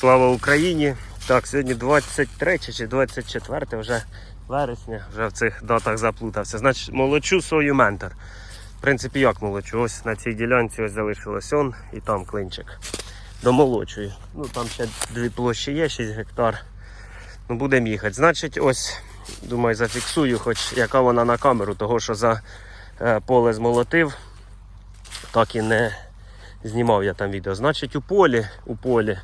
Слава Україні! Так, сьогодні 23 чи 24 вже вересня, вже в цих датах заплутався. Значить, молочу сою ментор. В принципі, як молочу? Ось на цій ділянці ось залишилось он і там клинчик. Домолочую. Ну там ще дві площі є, 6 гектар. Ну будемо їхати. Значить, ось, думаю, зафіксую, хоч яка вона на камеру, того що за е, поле змолотив, так і не знімав я там відео. Значить, у полі, у полі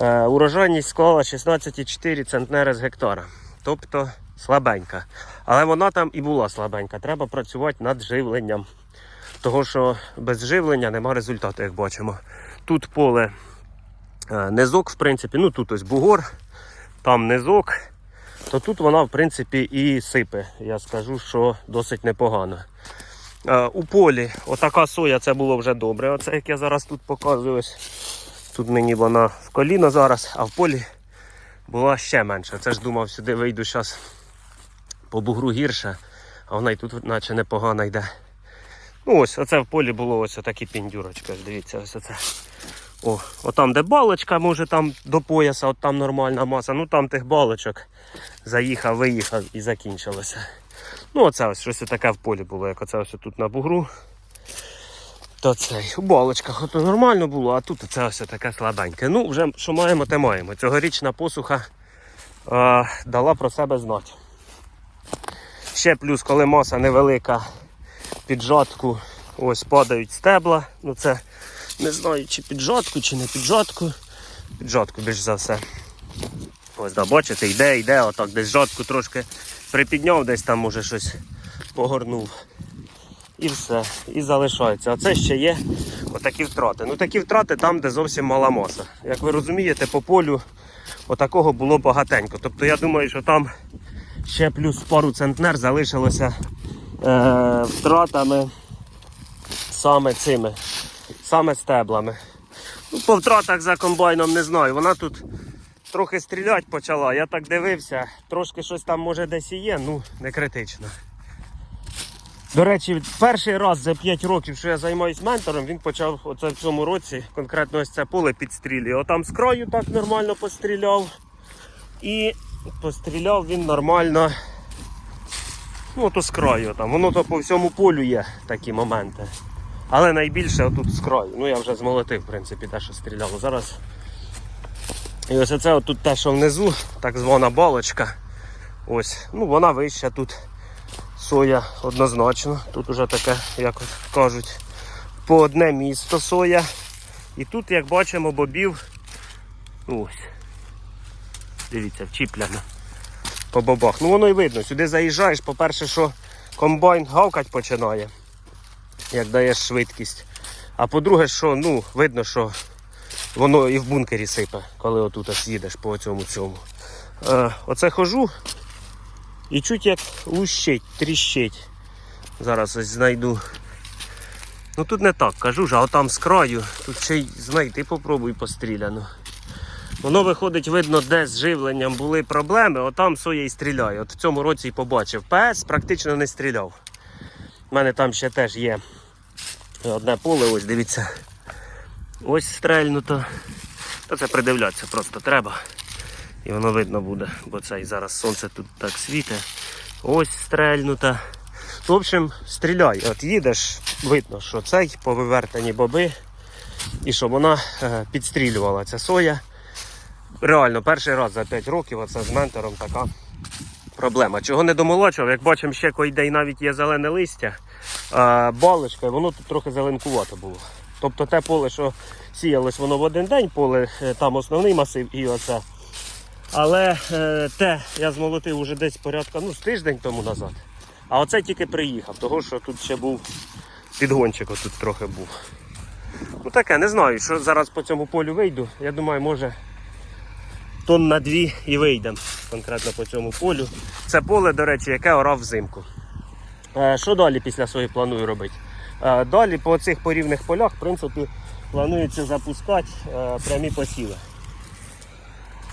урожайність склала 16,4 центнери з гектара. Тобто слабенька. Але вона там і була слабенька. Треба працювати над живленням. Того, що без живлення нема результату, як бачимо. Тут поле е, низок, в принципі, ну тут ось бугор, там низок, то тут вона, в принципі, і сипе. Я скажу, що досить непогано. Е, У полі отака соя це було вже добре. Оце як я зараз тут показую. Тут мені вона в коліно зараз, а в полі була ще менша. Це ж думав, сюди вийду зараз по бугру гірше, а вона і тут наче непогано йде. Ну ось, оце в полі було ось такі піндюрочки. Дивіться, ось оце. О, отам, де балочка, може там до пояса, от там нормальна маса. Ну там тих балочок заїхав, виїхав і закінчилося. Ну, оце ось щось таке в полі було, як оце ось тут на бугру. То цей, у балочках ото нормально було, а тут це ось таке слабеньке. Ну, вже що маємо, те маємо. Цьогорічна посуха е, дала про себе знати. Ще плюс, коли маса невелика, під жатку ось падають стебла. Ну це не знаю, чи під жатку, чи не під жатку. Під жатку більш за все. Ось да, бачите, йде, йде, отак десь жатку трошки припідняв, десь там може щось погорнув. І все, і залишається. А це ще є отакі втрати. Ну такі втрати там, де зовсім мала маса. Як ви розумієте, по полю отакого було багатенько. Тобто я думаю, що там ще плюс пару центнер залишилося е, втратами саме цими, саме стеблами. Ну, по втратах за комбайном не знаю. Вона тут трохи стріляти почала. Я так дивився, трошки щось там може десь і є, ну не критично. До речі, перший раз за 5 років, що я займаюся ментором, він почав оце в цьому році, конкретно ось це поле підстрілює. Отам з краю так нормально постріляв. І постріляв він нормально. Ну, то з краю там. Воно то по всьому полю є такі моменти. Але найбільше отут з краю. Ну я вже змолотив, в принципі, те, що стріляло. Зараз. І ось оце отут те, що внизу, так звана балочка. Ось, ну вона вища тут. Соя однозначно. Тут уже таке, як кажуть, по одне місто соя. І тут, як бачимо, бобів. Ось. Дивіться, вчіпляно. По бобах. Ну воно і видно. Сюди заїжджаєш, по-перше, що комбайн гавкать починає, як даєш швидкість. А по-друге, що ну, видно, що воно і в бункері сипе, коли отут їдеш по цьому цьому. Е, оце хожу і чуть як лущить, тріщить. Зараз ось знайду. Ну тут не так, кажу ж, а отам з краю, тут ще й знайти попробуй постріляно. Воно виходить, видно, де з живленням були проблеми, отам соя і стріляє. От в цьому році і побачив. ПС практично не стріляв. У мене там ще теж є одне поле, ось дивіться. Ось стрельнуто. Та це придивлятися просто треба. І воно видно буде, бо це і зараз сонце тут так світить. Ось стрельнута. В общем, стріляй. От їдеш, видно, що цей повивертані боби. І що вона е, підстрілювала ця соя. Реально, перший раз за 5 років оце з ментором така проблема. Чого не домолочував, як бачимо, ще койде і навіть є зелене листя, балочка, воно тут трохи зеленкувато було. Тобто те поле, що сіялось воно в один день, поле е, там основний масив і оце. Але е, те я змолотив уже десь порядка ну, з тиждень тому назад. А оце тільки приїхав, того що тут ще був підгончик, отут трохи був. Ну таке, не знаю, що зараз по цьому полю вийду. Я думаю, може тонн на дві і вийдемо конкретно по цьому полю. Це поле, до речі, яке орав взимку. Е, що далі після своєї планую робити? Е, далі по цих порівних полях, в принципі, планується запускати е, прямі посіви.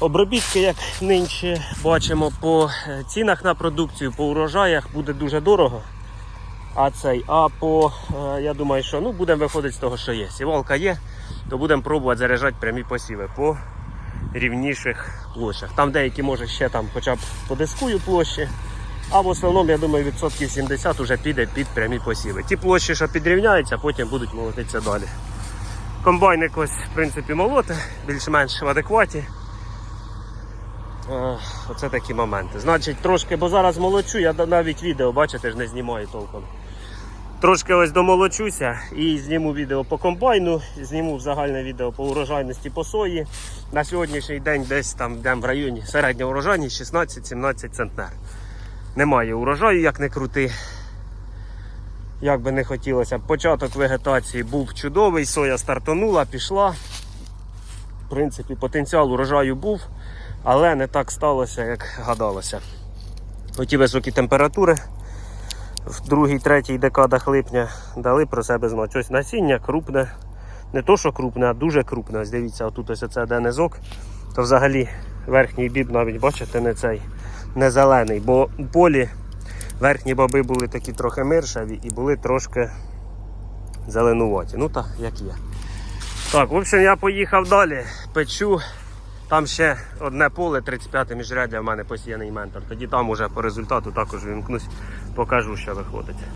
Обробітки, як нинче бачимо, по е, цінах на продукцію, по урожаях буде дуже дорого. А цей, а по, е, я думаю, що ну, будемо виходити з того, що є. Сівалка є, то будемо пробувати заряджати прямі посіви по рівніших площах. Там деякі може ще там хоча б подискую площі. А в основному, я думаю, відсотків 70 вже піде під прямі посіви. Ті площі, що підрівняються, потім будуть молотитися далі. Комбайник ось, в принципі, молоти, більш-менш в адекваті. Оце такі моменти. Значить, трошки, бо зараз молочу, я навіть відео, бачите, ж не знімаю толком. Трошки ось домолочуся і зніму відео по комбайну, зніму загальне відео по урожайності по сої. На сьогоднішній день десь там йдемо в районі середня урожайність 16-17 центнер. Немає урожаю, як не крути. Як би не хотілося. Початок вегетації був чудовий, соя стартонула, пішла. В принципі, потенціал урожаю був, але не так сталося, як гадалося. Оті високі температури в другій, третій декадах липня дали про себе знати. Ось насіння крупне. Не то, що крупне, а дуже крупне. Ось дивіться, отут ось оце де низок, то взагалі верхній біб навіть бачите не цей не зелений, бо у полі верхні баби були такі трохи миршаві і були трошки зеленуваті. Ну так, як є. Так, в общем, я поїхав далі, печу. Там ще одне поле, 35 міжряддя в мене посіяний ментор. Тоді там уже по результату також вімкнусь, покажу, що виходить.